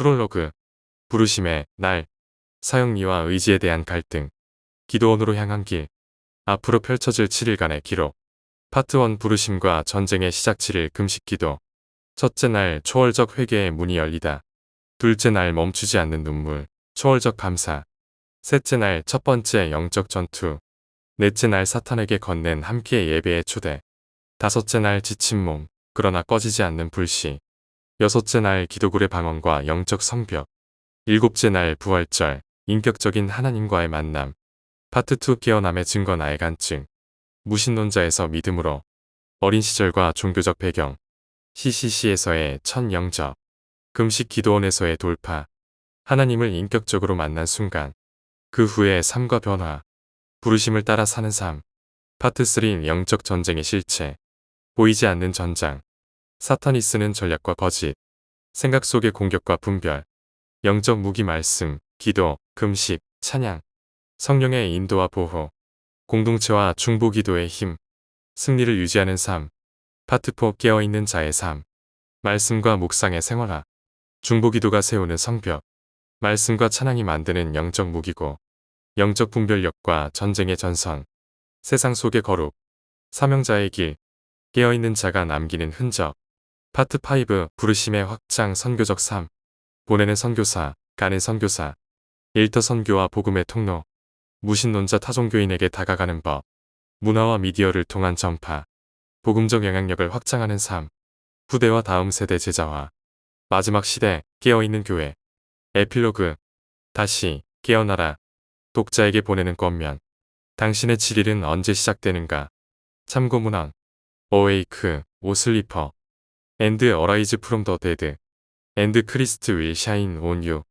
프롤로그 부르심의 날 사형리와 의지에 대한 갈등 기도원으로 향한 길 앞으로 펼쳐질 7일간의 기록 파트 1 부르심과 전쟁의 시작 7일 금식 기도 첫째 날 초월적 회개의 문이 열리다. 둘째 날 멈추지 않는 눈물 초월적 감사. 셋째 날 첫 번째 영적 전투. 넷째 날 사탄에게 건넨 함께 예배의 초대. 다섯째 날 지친 몸 그러나 꺼지지 않는 불씨 여섯째 날 기도굴의 방언과 영적 성벽. 일곱째 날 부활절 인격적인 하나님과의 만남. 파트 2 깨어남의 증거 나의 간증. 무신론자에서 믿음으로. 어린 시절과 종교적 배경. CCC에서의 첫 영접. 금식 기도원에서의 돌파. 하나님을 인격적으로 만난 순간. 그 후의 삶과 변화. 부르심을 따라 사는 삶. 파트 3 영적 전쟁의 실체. 보이지 않는 전장 사탄이 쓰는 전략과 거짓 생각 속의 공격과 분별 영적 무기 말씀 기도 금식 찬양 성령의 인도와 보호 공동체와 중보 기도의 힘 승리를 유지하는 삶 파트 4 깨어있는 자의 삶 말씀과 묵상의 생활화 중보 기도가 세우는 성벽 말씀과 찬양이 만드는 영적 무기고 영적 분별력과 전쟁의 전선 세상 속의 거룩 사명자의 길 깨어있는 자가 남기는 흔적 파트 5 부르심의 확장 선교적 삶. 보내는 선교사 가는 선교사. 일터 선교와 복음의 통로. 무신론자 타종교인에게 다가가는 법. 문화와 미디어를 통한 전파. 복음적 영향력을 확장하는 삶. 후대와 다음 세대 제자화 마지막 시대 깨어있는 교회. 에필로그. 다시 깨어나라. 독자에게 보내는 권면. 당신의 7일은 언제 시작되는가? 참고 문항. 어웨이크 앤드 어 라이즈 프롬 더 데드 앤드 크리스트 윌 샤인 온유